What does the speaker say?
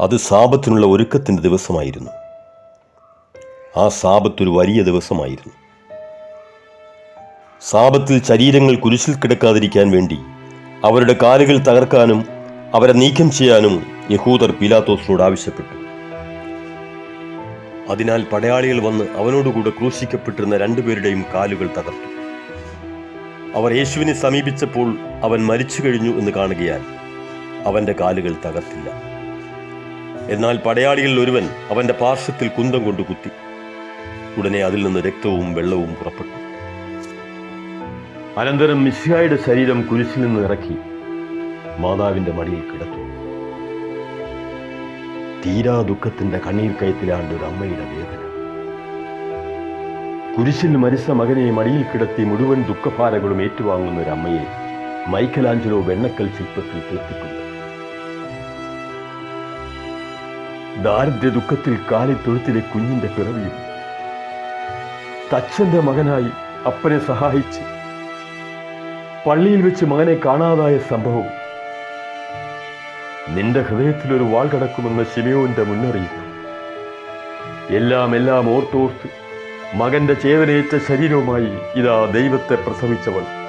അത് സാപത്തിനുള്ള ഒരുക്കത്തിന്റെ ദിവസമായിരുന്നു. ആ സാപത്തൊരു വലിയ ദിവസമായിരുന്നു. സാപത്തിൽ ശരീരങ്ങൾ കുരിശിൽ കിടക്കാതിരിക്കാൻ വേണ്ടി അവരുടെ കാലുകൾ തകർക്കാനും അവരെ നീക്കം ചെയ്യാനും യഹൂദർ പീലാത്തോസിനോട് ആവശ്യപ്പെട്ടു. അതിനാൽ പടയാളികൾ വന്ന് അവനോടുകൂടെ ക്രൂശിക്കപ്പെട്ടിരുന്ന രണ്ടുപേരുടെയും കാലുകൾ തകർത്തു. അവർ യേശുവിനെ സമീപിച്ചപ്പോൾ അവൻ മരിച്ചു കഴിഞ്ഞു എന്ന് കാണുകയാൽ അവന്റെ കാലുകൾ തകർത്തില്ല. എന്നാൽ പടയാളികളിൽ ഒരുവൻ അവന്റെ പാർശ്വത്തിൽ കുന്തം കൊണ്ട് കുത്തി. ഉടനെ അതിൽ നിന്ന് രക്തവും വെള്ളവും പുറപ്പെട്ടു. അനന്തരം മിശിഹായുടെ ശരീരം കുരിശിൽ നിന്ന് ഇറക്കി മാതാവിന്റെ മടിയിൽ കിടത്തു. തീരാ ദുഃഖത്തിന്റെ കണ്ണീർ കയത്തിലാണ്ട് ഒരു അമ്മയുടെ വേദന. കുരിശിൽ മരിച്ച മകനെ മടിയിൽ കിടത്തി മുഴുവൻ ദുഃഖഭാരങ്ങളും ഏറ്റുവാങ്ങുന്ന ഒരു അമ്മയെ മൈക്കലാഞ്ചലോ വെണ്ണക്കൽ ശില്പത്തിൽ തീർത്തിട്ടുണ്ട് ദാരിദ്ര്യ ദുഃഖത്തിൽ കാലിൽ തൊഴുത്തിലെ കുഞ്ഞിന്റെ പിറവിയും. തച്ചന്റെ മകനായി അപ്പനെ സഹായിച്ച് പള്ളിയിൽ വെച്ച് മകനെ കാണാതായ സംഭവം. നിന്റെ ഹൃദയത്തിൽ ഒരു വാൾ കടക്കുമെന്ന ശിമയോന്റെ മുന്നറിയിപ്പ്. എല്ലാം എല്ലാം ഓർത്തോർത്ത് മകന്റെ ചേതനയേറ്റ ശരീരവുമായി ഇതാ ദൈവത്തെ പ്രസവിച്ചവൾ.